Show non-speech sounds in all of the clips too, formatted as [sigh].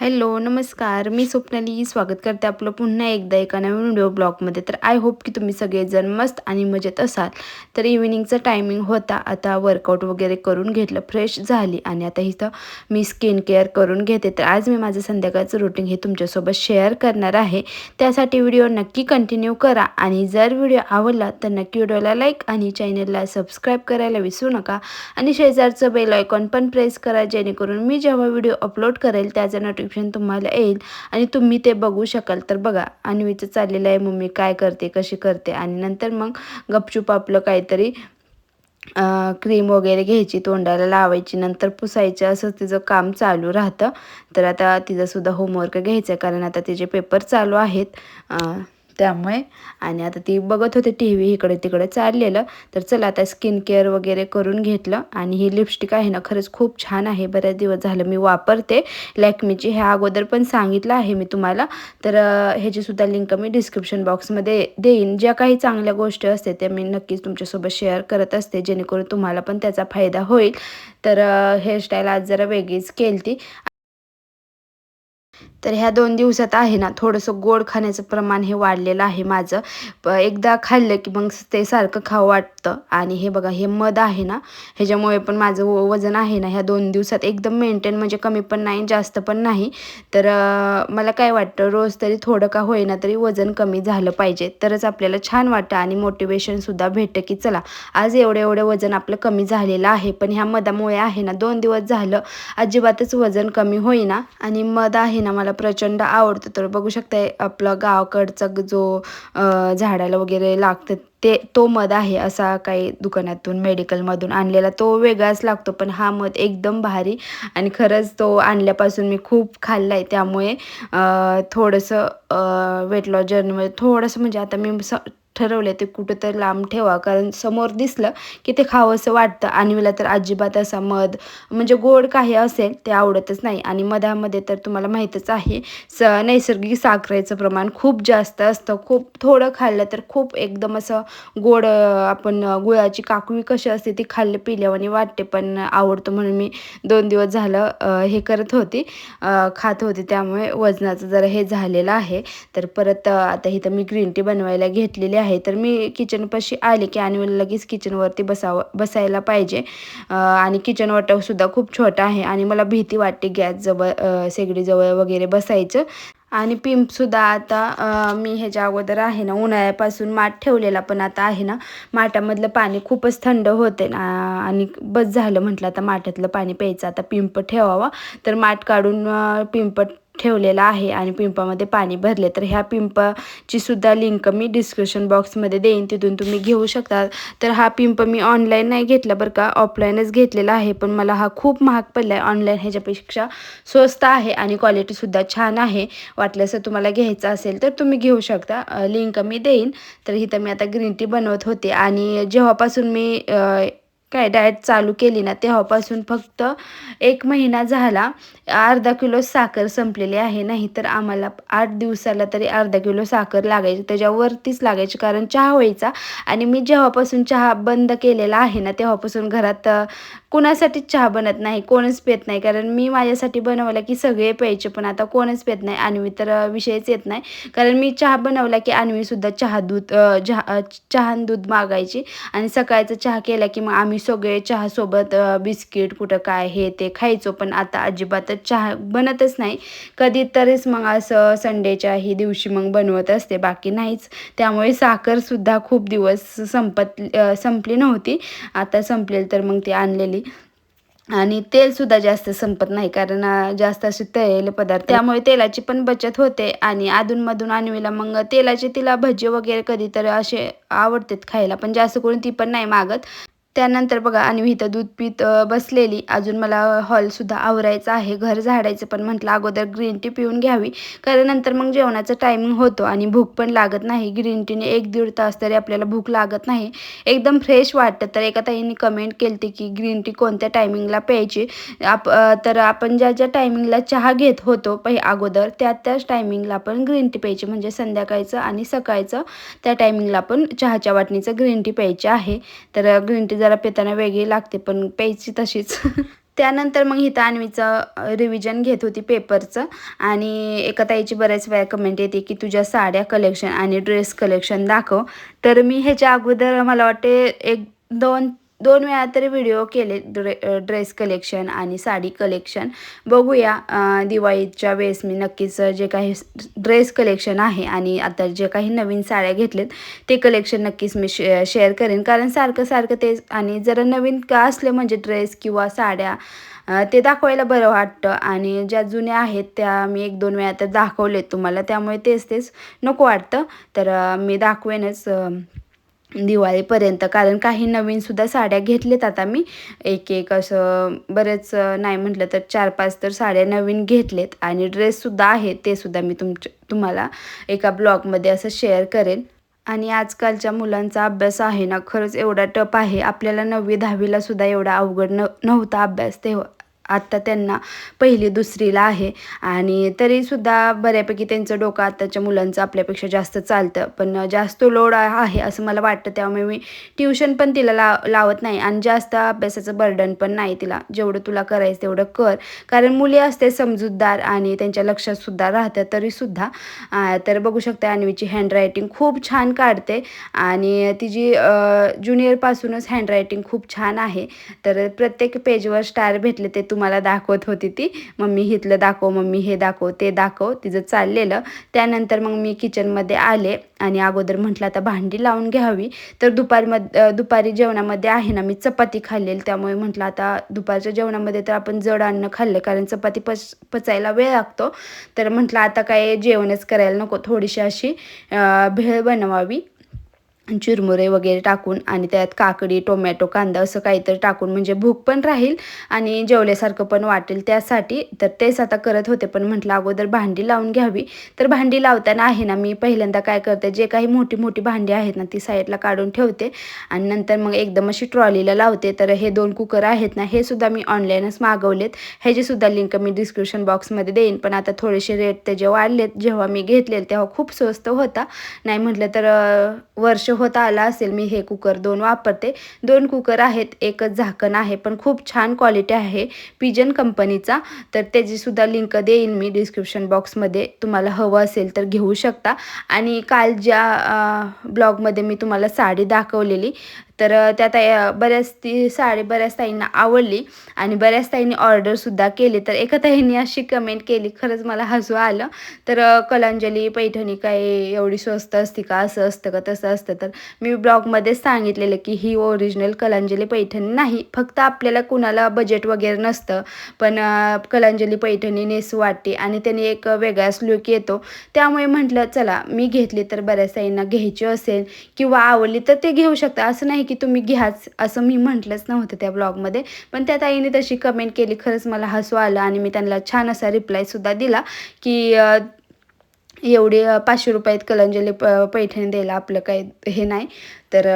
Hello नमस्कार. मी स्वप्नाली स्वागत करते आपलं पुन्हा एकदा एका नवीन व्हिडिओ ब्लॉगमध्ये. तर आय होप की तुम्ही सगळेजण मस्त आणि मजेत असाल. तर इव्हिनिंगचा टायमिंग होता. आता वर्कआउट वगैरे करून घेतलं फ्रेश झाली आणि आता इथं मी स्किन केअर करून घेते. तर आज मी माझं संध्याकाळचं रुटीन हे तुमच्यासोबत शेअर करणार आहे. त्यासाठी व्हिडिओ नक्की कंटिन्यू करा आणि जर व्हिडिओ आवडला तर नक्की व्हिडिओला लाईक आणि चॅनलला सबस्क्राईब करायला विसरू नका. आणि शेजारचं बेल आयकॉन पण प्रेस करा जेणेकरून मी जेव्हा व्हिडिओ अपलोड करेल त्याचं नोटिफिकेशन तुम्हाला येईल. आणि तुम्ही ते बघू शकाल. तर बघा अन्वीचं चाललेलं आहे मम्मी काय करते कशी करते? आणि नंतर मग गपचूप आपलं काहीतरी क्रीम वगैरे घ्यायची तोंडाला लावायची. नंतर पुसायचं असं तिचं काम चालू राहतं. तर आता तिचंसुद्धा होमवर्क घ्यायचं आहे कारण आता तिचे पेपर चालू आहेत. त्यामुळे. आणि आता ती बघत होते टी व्ही इकडे तिकडे चाललेलं. तर चला आता स्किन केअर वगैरे करून घेतलं. आणि ही लिपस्टिक आहे ना खरंच खूप छान आहे. बऱ्याच दिवस झालं मी वापरते. लॅक्मीची ह्या अगोदर पण सांगितलं आहे मी तुम्हाला. तर ह्याचीसुद्धा लिंक मी डिस्क्रिप्शन बॉक्समध्ये देईन. ज्या काही चांगल्या गोष्टी असते त्या मी नक्कीच तुमच्यासोबत शेअर करत असते. जेणेकरून तुम्हाला पण त्याचा फायदा होईल. तर हेअरस्टाईल आज जरा वेगळीच केली ती तर ह्या दोन दिवसात आहे ना थोडंसं गोड खाण्याचं प्रमाण हे वाढलेलं आहे माझं. प एकदा खाल्लं की मग ते सारखं खावं वाटतं. आणि हे बघा हे मध आहे ना ह्याच्यामुळे पण माझं वजन आहे ना ह्या दोन दिवसात एकदम मेंटेन म्हणजे कमी पण नाही जास्त पण नाही. तर मला काय वाटतं रोज तरी थोडं का होईना तरी वजन कमी झालं पाहिजे. तरच आपल्याला छान वाटतं आणि मोटिवेशनसुद्धा भेटतं की चला आज एवढं एवढं वजन आपलं कमी झालेलं आहे. पण ह्या मधामुळे आहे ना दोन दिवस झालं अजिबातच वजन कमी होईना. आणि मध आहे ना मला मला प्रचंड आवडतं. तर बघू शकता आपलं गावाकडचा जो झाडाला वगैरे लागतं ते तो मध आहे असा काही दुकानातून मेडिकलमधून आणलेला. तो वेगळाच लागतो पण हा मध एकदम भारी आणि खरंच तो आणल्यापासून मी खूप खाल्ला आहे त्यामुळे थोडंसं वेट लॉस जर्नीमध्ये थोडंसं म्हणजे आता मी स ठरवले ते कुठं तर लांब ठेवा. कारण समोर दिसलं की ते खावंसं वाटतं. आणि मला तर अजिबात असा मध म्हणजे गोड काही असेल ते आवडतच नाही. आणि मधामध्ये तर तुम्हाला माहीतच आहे स नैसर्गिक साखरेचं प्रमाण खूप जास्त असतं. खूप थोडं खाल्लं तर खूप एकदम असं गोड आपण गुळाची काकवी कशी असते ती खाल्लं पिल्यावानी वाटते. पण आवडतं म्हणून मी दोन दिवस झालं हे करत होती. खात होते. त्यामुळे वजनाचं जरा हे झालेलं आहे. तर परत आता इथं मी ग्रीन टी बनवायला घेतलेली आहे तर मी किचनपाशी आले की आणि लगेच किचनवरती बसावं बसायला पाहिजे. आणि किचन वॉटरसुद्धा खूप छोटा आहे आणि मला भीती वाटते गॅसजवळ शेगडीजवळ वगैरे बसायचं. आणि पिंपसुद्धा आता मी ह्याच्या अगोदर आहे ना उन्हाळ्यापासून माठ ठेवलेला पण आता आहे ना माठामधलं पाणी खूपच थंड होते ना आणि बस झालं म्हटलं आता माठातलं पाणी प्यायचं आता पिंप ठेवावा. तर माठ काढून पिंप ठेवलेला आहे आणि पिंपामध्ये पाणी भरले तर ह्या पिंपाची सुद्धा लिंक मी डिस्क्रिप्शन बॉक्समध्ये देईन. तिथून तुम्ही घेऊ शकता. तर हा पिंप मी ऑनलाईन नाही घेतला बरं का ऑफलाईनच घेतलेला आहे. पण मला हा खूप महाग पडला आहे ऑनलाईन ह्याच्यापेक्षा. स्वस्त आहे आणि क्वालिटीसुद्धा छान आहे. वाटल्यास तुम्हाला घ्यायचं असेल तर तुम्ही घेऊ शकता. लिंक मी देईन. तर इथं मी आता ग्रीन टी बनवत होते. आणि जेव्हापासून मी काय डाएट चालू केली ना तेव्हापासून फक्त एक महिना झाला. अर्धा किलो साखर संपलेली आहे. नाही तर आम्हाला आठ दिवसाला तरी अर्धा किलो साखर लागायची. त्याच्यावरतीच लागायची. कारण चहा व्हायचा. आणि मी जेव्हापासून चहा बंद केलेला आहे ना तेव्हापासून घरात कुणासाठीच चहा बनत नाही. कोणच पेत नाही. कारण मी माझ्यासाठी बनवला की सगळे प्यायचे. पण आता कोणच पेत नाही. अन्वी तर विषयच येत नाही. कारण मी चहा बनवला की अन्वीसुद्धा चहा दूध चहा चहा दूध मागायची. आणि सकाळचा चहा केला की मग आम्ही सगळे चहासोबत बिस्किट कुठं काय हे ते खायचो. पण आता अजिबातच चहा बनतच नाही. कधीतरीच मग असं संडेच्या ही दिवशी मग बनवत असते. बाकी नाहीच. त्यामुळे साखरसुद्धा खूप दिवस संपत संपली नव्हती. आता संपलेली तर मग ती आणलेली. आणि तेलसुद्धा जास्त संपत नाही. कारण जास्त असे तळलेले पदार्थ. त्यामुळे तेलाची पण बचत होते. आणि अधूनमधून आणवीला मग तेलाचे तिला भजी वगैरे कधीतरी असे आवडतात खायला. पण जास्त करून ती पण नाही मागत. त्यानंतर बघा आणि इथं दूध पीत बसलेली. अजून मला हॉलसुद्धा आवरायचं आहे. घर झाडायचं पण म्हटलं अगोदर ग्रीन टी पिऊन घ्यावी. कारण नंतर मग जेवणाचं टायमिंग होतो आणि भूक पण लागत नाही. ग्रीन टीने एक दीड तास तरी आपल्याला भूक लागत नाही. एकदम फ्रेश वाटतं. तर एका ताईंनी कमेंट केली की ग्रीन टी कोणत्या टायमिंगला प्यायची? आप तर आपण ज्या ज्या टायमिंगला चहा घेत होतो पहि अगोदर त्या त्याच टायमिंगला आपण ग्रीन टी प्यायची. म्हणजे संध्याकाळचं आणि सकाळचं त्या टायमिंगला आपण चहाच्या वाटणीचं ग्रीन टी प्यायची आहे. तर ग्रीन टी जरा पिताना वेगळी लागते पण प्यायची तशीच. [laughs] त्यानंतर मग इथं अन्वीचं रिव्हिजन घेत होती पेपरचं आणि एका ताईची बऱ्याच वेळा कमेंट येते की तुझ्या साड्या कलेक्शन आणि ड्रेस कलेक्शन दाखव. तर मी ह्याच्या अगोदर मला वाटते एक दोन दोन वेळा तरी व्हिडिओ केले ड्रे ड्रेस कलेक्शन आणि साडी कलेक्शन बघूया दिवाळीच्या वेळेस मी नक्कीच जे काही ड्रेस कलेक्शन आहे आणि आता जे काही नवीन साड्या घेतलेत ते कलेक्शन नक्कीच मी शे शेअर करेन. कारण सारखं सारखं तेच आणि जरा नवीन का असले म्हणजे ड्रेस किंवा साड्या ते दाखवायला बरं वाटतं. आणि ज्या जुन्या आहेत त्या मी एक दोन वेळा तर दाखवलेत तुम्हाला. त्यामुळे तेच तेच नको वाटतं. तर मी दाखवेनच दिवाळीपर्यंत. कारण काही नवीनसुद्धा साड्या घेतलेत आता मी. एक एक असं बरेच नाही म्हटलं तर चार पाच तर साड्या नवीन घेतलेत. आणि ड्रेससुद्धा आहेत ते सुद्धा मी तुमच्या तुम्हाला एका ब्लॉगमध्ये असं शेअर करेन. आणि आजकालच्या मुलांचा अभ्यास आहे ना खरंच एवढा टप आहे. आपल्याला नववी दहावीला सुद्धा एवढा अवघड न नव्हता अभ्यास तेव्हा. आत्ता त्यांना पहिली दुसरीला आहे. आणि तरीसुद्धा बऱ्यापैकी त्यांचं डोकं आत्ताच्या मुलांचं आपल्यापेक्षा जास्त चालतं. पण जास्त लोड आहे असं मला वाटतं. त्यामुळे मी ट्युशन पण तिला ला लावत नाही. आणि जास्त अभ्यासाचं बर्डन पण नाही तिला. जेवढं तुला करायचं तेवढं कर. कारण मुली असते समजूतदार आणि त्यांच्या लक्षातसुद्धा राहतं तरीसुद्धा. तर बघू शकता अन्वीची हँडरायटिंग खूप छान काढते. आणि तिची ज्युनियरपासूनच हँडरायटिंग खूप छान आहे. तर प्रत्येक पेजवर स्टार भेटले ते तुम मला दाखवत होती ती. मम्मी हिथलं दाखव मम्मी हे दाखव ते दाखव. तिचं चाललेलं. त्यानंतर मग मी किचनमध्ये आले आणि अगोदर म्हटलं आता भांडी लावून घ्यावी. तर दुपारमध्ये दुपारी जेवणामध्ये आहे ना मी चपाती खाल्लेली. त्यामुळे म्हटलं आता दुपारच्या जेवणामध्ये तर आपण जड अन्न खाल्लं कारण चपाती पच पचायला वेळ लागतो. तर म्हटलं आता काय जेवणच करायला नको. थोडीशी अशी भेळ बनवावी. चिरमुरे वगैरे टाकून आणि त्यात काकडी टोमॅटो कांदा असं काहीतरी टाकून म्हणजे भूक पण राहील आणि जेवल्यासारखं पण वाटेल त्यासाठी. तर तेच आता करत होते पण म्हटलं अगोदर भांडी लावून घ्यावी. तर भांडी लावताना आहे ना मी पहिल्यांदा काय करते जे काही मोठी मोठी भांडी आहेत ना ती साईडला काढून ठेवते आणि नंतर मग एकदम अशी ट्रॉलीला लावते. तर हे दोन कुकर आहेत ना हे सुद्धा मी ऑनलाईनच मागवलेत. ह्याची सुद्धा लिंक मी डिस्क्रिप्शन बॉक्समध्ये देईन. पण आता थोडेसे रेट त्याचे वाढलेत जेव्हा मी घेतलेले तेव्हा खूप स्वस्त होता. नाही म्हटलं तर वर्ष होता आला असेल मी हे कुकर दोन वापरते. दोन कुकर आहेत एकच झाकण आहे पण खूप छान क्वालिटी आहे पिजन कंपनीचा तर त्याचीसुद्धा लिंक देईन मी डिस्क्रिप्शन बॉक्समध्ये तुम्हाला हवं असेल तर घेऊ शकता. आणि काल ज्या ब्लॉगमध्ये मी तुम्हाला साडी दाखवलेली तर त्यात बऱ्याच ती साडी बऱ्याच ताईंना आवडली आणि बऱ्याच ताईंनी ऑर्डरसुद्धा केली. तर एका ताईंनी अशी कमेंट केली खरंच मला हसू आलं. तर कलांजली पैठणी काय एवढी स्वस्त असते का? असं असतं का? तसं असतं. तर मी ब्लॉगमध्येच सांगितलेलं की ही ओरिजिनल कलांजली पैठणी नाही. फक्त आपल्याला कुणाला बजेट वगैरे नसतं. पण कलांजली पैठणी नेसू वाटते आणि त्याने एक वेगळाच लुक येतो. त्यामुळे म्हटलं चला मी घेतली तर बऱ्याच ताईंना घ्यायची असेल किंवा आवडली तर ते घेऊ शकता. असं नाही की तुम्ही घ्याच असं मी म्हटलंच नव्हतं त्या ब्लॉगमध्ये. पण त्या ताईने तशी कमेंट केली खरंच मला हसू आलं आणि मी त्यांना छान असा रिप्लायसुद्धा दिला की एवढी पाचशे रुपयात कलंजली प पैठणी द्यायला आपलं काही हे नाही. तर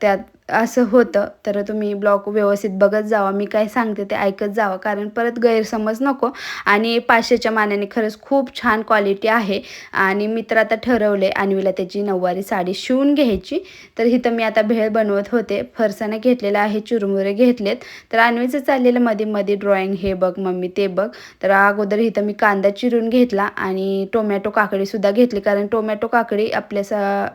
त्यात असं होतं. तर तुम्ही ब्लॉग व्यवस्थित बघत जावा. मी काय सांगते ते ऐकत जावं. कारण परत गैरसमज नको. आणि पाचशेच्या मानाने खरंच खूप छान क्वालिटी आहे. आणि मी तर आता ठरवले आणवीला त्याची नऊवारी साडी शिवून घ्यायची. तर इथं मी आता भेळ बनवत होते. फरसाने घेतलेलं आहे चुरमुरे घेतलेत. तर आणवीचं चाललेलं मध्ये मध्ये ड्रॉइंग हे बघ मम्मी ते बघ. तर अगोदर इथं मी कांदा चिरून घेतला आणि टोमॅटो काकडीसुद्धा घेतली. कारण टोमॅटो काकडी आपल्या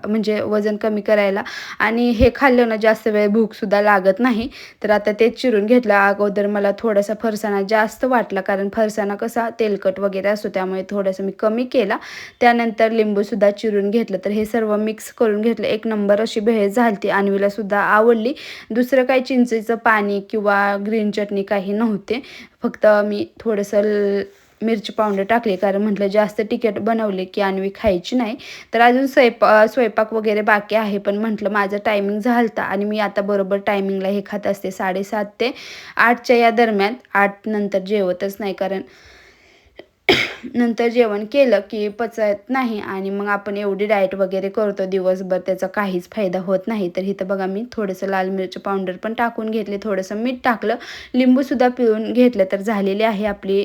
म्हणजे वजन कमी करायला. आणि हे खाल्लं ना जास्त जास्त वेळ भूकसुद्धा लागत नाही. तर आता ते चिरून घेतलं. अगोदर मला थोडासा फरसाणा जास्त वाटला. कारण फरसाणा कसा तेलकट वगैरे असतो त्यामुळे थोडंसं मी कमी केला. त्यानंतर लिंबूसुद्धा चिरून घेतलं. तर हे सर्व मिक्स करून घेतलं. एक नंबर अशी भेळ झालती. आणवीलासुद्धा आवडली. दुसरं काही चिंचेचं पाणी किंवा ग्रीन चटणी काही नव्हते. फक्त मी थोडंसं मिरची पावडर टाकली कारण म्हटलं जास्त तिखट बनवले की आणवी खायची नाही. तर अजून स्वयंपा स्वयंपाक वगैरे बाकी आहे पण म्हटलं माझं टायमिंग झालता आणि मी आता बरोबर टायमिंगला हे खात असते साडेसात ते आठच्या या दरम्यान. आठ नंतर जेवतच नाही कारण नंतर जेवण केलं की पचत नाही आणि मग आपण एवढी डाएट वगैरे करतो दिवसभर त्याचा काहीच फायदा होत नाही. तर इथं बघा मी थोडंसं लाल मिरची पावडर पण टाकून घेतले थोडंसं मीठ टाकलं लिंबूसुद्धा पिळून घेतलं. तर झालेली आहे आपली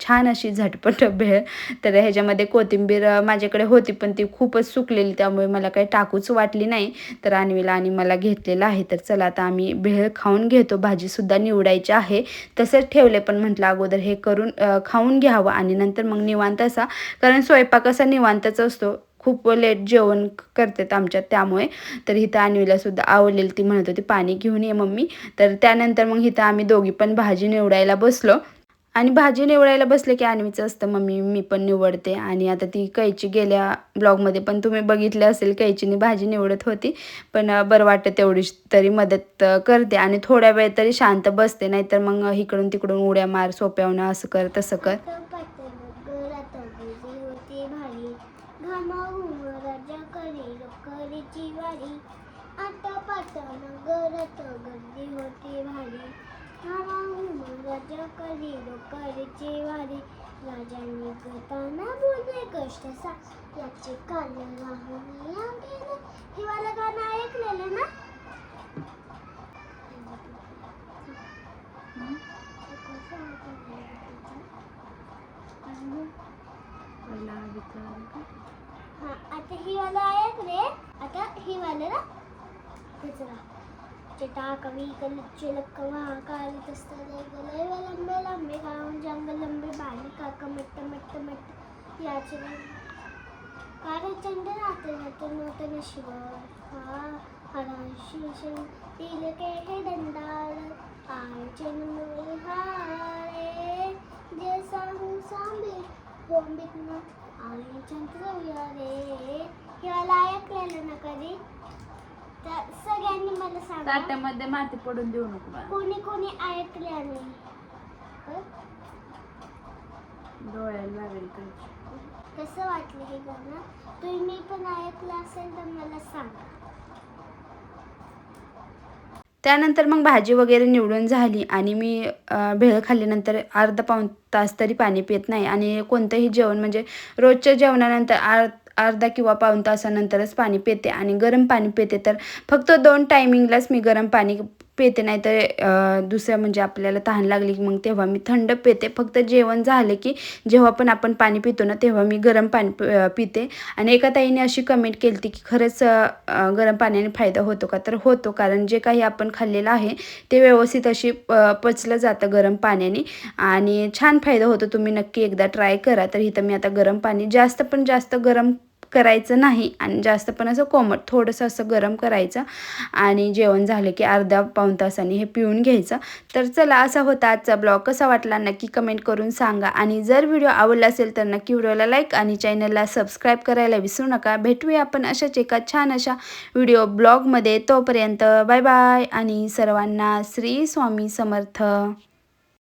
छान अशी झटपट भेळ. तर ह्याच्यामध्ये कोथिंबीर माझ्याकडे होती पण ती खूपच सुकलेली त्यामुळे मला काही टाकूच वाटली नाही. तर आणवीला आणि मला घेतलेलं आहे. तर चला आता आम्ही भेळ खाऊन घेतो. भाजीसुद्धा निवडायची आहे. तसंच ठेवले पण म्हटलं अगोदर हे करून खाऊन घ्यावं आणि नंतर मग निवांत असा. कारण स्वयंपाक असा निवांतच असतो. खूप लेट जेवण करतात आमच्यात त्यामुळे. तर हिथं आणवीला सुद्धा आवडलेली ती म्हणत होती पाणी घेऊन ये मम्मी. तर त्यानंतर मग हिथं आम्ही दोघी पण भाजी निवडायला बसलो. आणि भाजी निवडायला बसले की आणवीचं असतं मम्मी मी पण निवडते. आणि आता ती कैची गेल्या ब्लॉगमध्ये पण तुम्ही बघितलं असेल कैचीने भाजी निवडत होती. पण बरं वाटतं तेवढी तरी मदत करते. आणि थोड्या वेळ तरी शांत बसते नाहीतर मग इकडून तिकडून उड्या मार सोप्यावणं असं कर तसं कर गरात गुजी होती भारी घामावून राजा करी लोकरीची वारी. आता पाटानं गरात गर्दी होती भारी. घामावून राजा करी लोकरीची वारी. राजांनी करताना बोलले कष्ट सा. याचे काल राहून या हे वाला गाणं ऐकलेलं ना हा आता ही वाला ऐक रे। आता ही वाला ना कचरा चिटा कवी कलच्चे लक्कवा काली तस्तले गले वे लंबे लंबे गाऊन जंगल लंबे बाली काका मट्ट मट्ट मट्ट याचे कारे चंड राहते जाते नूतन शिव हा हरा शीशन तिल के हे दंडाल आय चन मोई हारे। जैसा हूँ सांबे बोंबित आम्ही आणि चंद्र रे हे ऐकलेलं ना कधी तर सगळ्यांनी मला सांगा ताट्यामध्ये माती पडून देऊ नको बाळा. कोणी कोणी ऐकल्या नाही हं? डोळ्याला लागेल कसं वाटलं हे गाणं तुम्ही पण ऐकलं असेल तर मला सांगा त्यानंतर मग भाजी वगैरे निवडून झाली आणि मी भेळ खाल्ल्यानंतर अर्धा पाऊण तास तरी पाणी पित नाही आणि कोणतंही जेवण म्हणजे रोजच्या जेवणानंतर आर अर्धा किंवा पाऊण तासानंतरच पाणी पिते आणि गरम पाणी पिते. तर फक्त दोन टायमिंगलाच मी गरम पाणी पिते नाही तर दुसरं म्हणजे आपल्याला तहान लागली की मग तेव्हा मी थंड पिते. फक्त जेवण झालं की जेव्हा पण आपण पाणी पितो ना तेव्हा मी गरम पाणी पिते. आणि एका ताईने अशी कमेंट केली होती की खरंच गरम पाण्याने फायदा होतो का? तर होतो कारण जे काही आपण खाल्लेलं आहे ते व्यवस्थित अशी पचलं जातं गरम पाण्याने. आणि छान फायदा होतो तुम्ही नक्की एकदा ट्राय करा. तर इथं मी आता गरम पाणी जास्त पण जास्त गरम करायचं नाही आणि जास्त पण असं कोमट थोडंसं असं गरम करायचं आणि जेवण झालं की अर्ध्या पाऊण तासाने हे पिऊन घ्यायचं. तर चला असा होता आजचा ब्लॉग. कसा वाटला नक्की कमेंट करून सांगा आणि जर व्हिडिओ आवडला असेल तर नक्की व्हिडिओला लाईक आणि चॅनलला सबस्क्राईब करायला विसरू नका. भेटूया आपण अशाच एका छान अशा व्हिडिओ ब्लॉगमध्ये. तोपर्यंत बाय बाय आणि सर्वांना श्री स्वामी समर्थ.